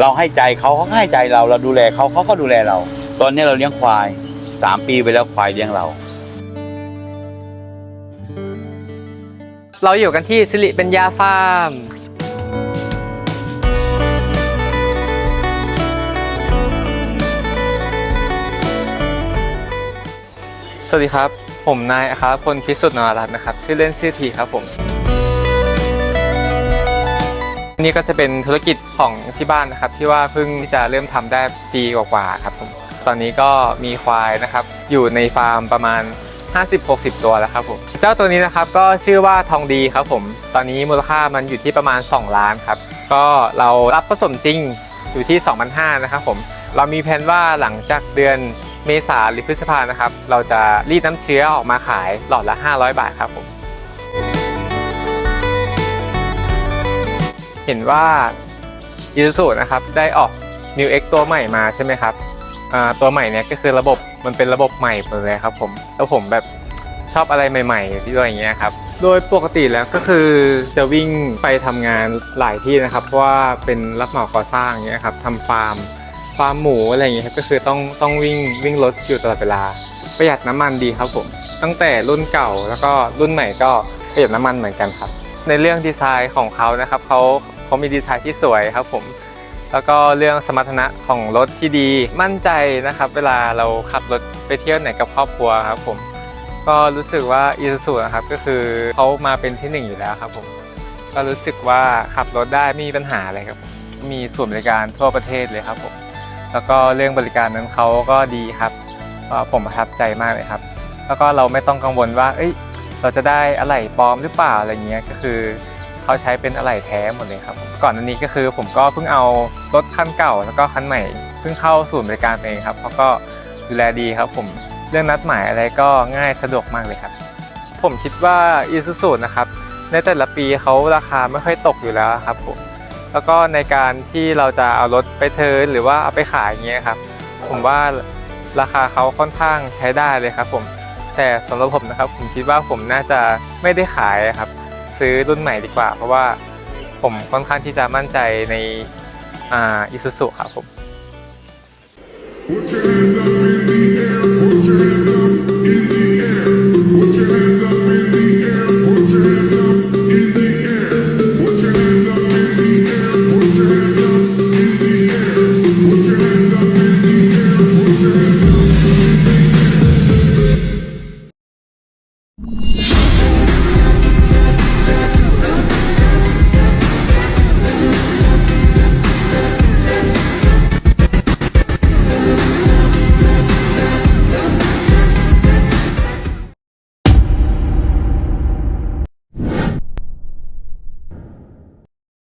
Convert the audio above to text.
เราให้ใจเขาเขาให้ใจเราเราดูแลเขาเขาก็ดูแลเรา ตอนนี้เราเลี้ยงควายสามปีไปแล้วควายเลี้ยงเรา เราอยู่กันที่สิริเป็นยาฟาร์ม สวัสดีครับ ผมนายอัครพลพิสุทธิ์นวรัตน์นะครับชื่อเล่นชื่อทีครับผม นี่ก็จะเป็นธุรกิจของที่บ้านนะครับ ที่ว่าเพิ่งที่จะเริ่มทำได้ปีกว่าๆครับผมตอนนี้ก็มีควายนะครับ อยู่ในฟาร์มประมาณ 50-60 ตัวแล้วครับผมเจ้าตัวนี้นะครับก็ชื่อว่าทองดีครับผม ตอนนี้มูลค่ามันอยู่ที่ประมาณ 2 ล้านครับ ก็เรารับผสมจริงอยู่ที่ 2,500นะครับผมเรามีแผนว่าหลังจากเดือนเมษาหรือพฤษภานะครับ เราจะรีดน้ำเชื้อออกมาขายหลอดละ 500 บาทครับผม เห็นว่า i s u z u นะครับได้ออก New X ตัวใหม่มาใช่ไหมครับตัวใหม่เนี่ยก็คือระบบมันเป็นระบบใหม่หมดเลยครับผมแล้วผมแบบชอบอะไรใหม่ๆที่ด้วยอย่างเงี้ยครับโดยปกติแล้วก็คือจะวิ่งไปทำงานหลายที่นะครับเพราะว่าเป็นรับเหมาก่อสร้างอย่างเงี้ยครับทำฟาร์มฟาร์มหมูอะไรอย่างเงี้ยครับก็คือต้องต้องวิ่งวิ่งรถอยู่ตลอดเวลา ประหยัดน้ำมันดีครับผม ตั้งแต่รุ่นเก่าแล้วก็รุ่นใหม่ก็ประหยัดน้ำมันเหมือนกันครับ ในเรื่องดีไซน์ของเขานะครับเขา เขามีดีไซน์ที่สวยครับผมแล้วก็เรื่องสมรรถนะของรถที่ดีมั่นใจนะครับ เวลาเราขับรถไปเที่ยวไหนกับครอบครัวครับผมก็รู้สึกว่า i s u z u นะครับก็คือเขามาเป็นที่หนึ่งอยู่แล้วครับผมก็รู้สึกว่าขับรถได้ไม่มีปัญหาอะไรครับ มีส่วนบริการทั่วประเทศเลยครับผมแล้วก็เรื่องบริการนั้นเขาก็ดีครับก็ผมประทับใจมากเลยครับ แล้วก็เราไม่ต้องกังวลว่า เอ้ย เราจะได้อะไหล่ปลอมหรือเปล่าอะไรเงี้ยก็คือ เขาใช้เป็นอะไหล่แท้หมดเลยครับก่อนอันนี้ก็คือผมก็เพิ่งเอารถคันเก่าแล้วก็คันใหม่เพิ่งเข้าศูนย์บริการเองครับเขาก็ดูแลดีครับผมเรื่องนัดหมายอะไรก็ง่ายสะดวกมากเลยครับ ผมคิดว่า i s u z u นะครับในแต่ละปีเขาราคาไม่ค่อยตกอยู่แล้วครับผมแล้วก็ในการที่เราจะเอารถไปเทิร์นหรือว่าเอาไปขายอย่างเงี้ยครับ ผมว่าราคาเขาค่อนข้างใช้ได้เลยครับผมแต่สำหรับผมนะครับผมคิดว่าผมน่าจะไม่ได้ขายครับ ซื้อรุ่นใหม่ดีกว่า เพราะว่าผมค่อนข้างที่จะมั่นใจในอ่าอิซุสุครับผม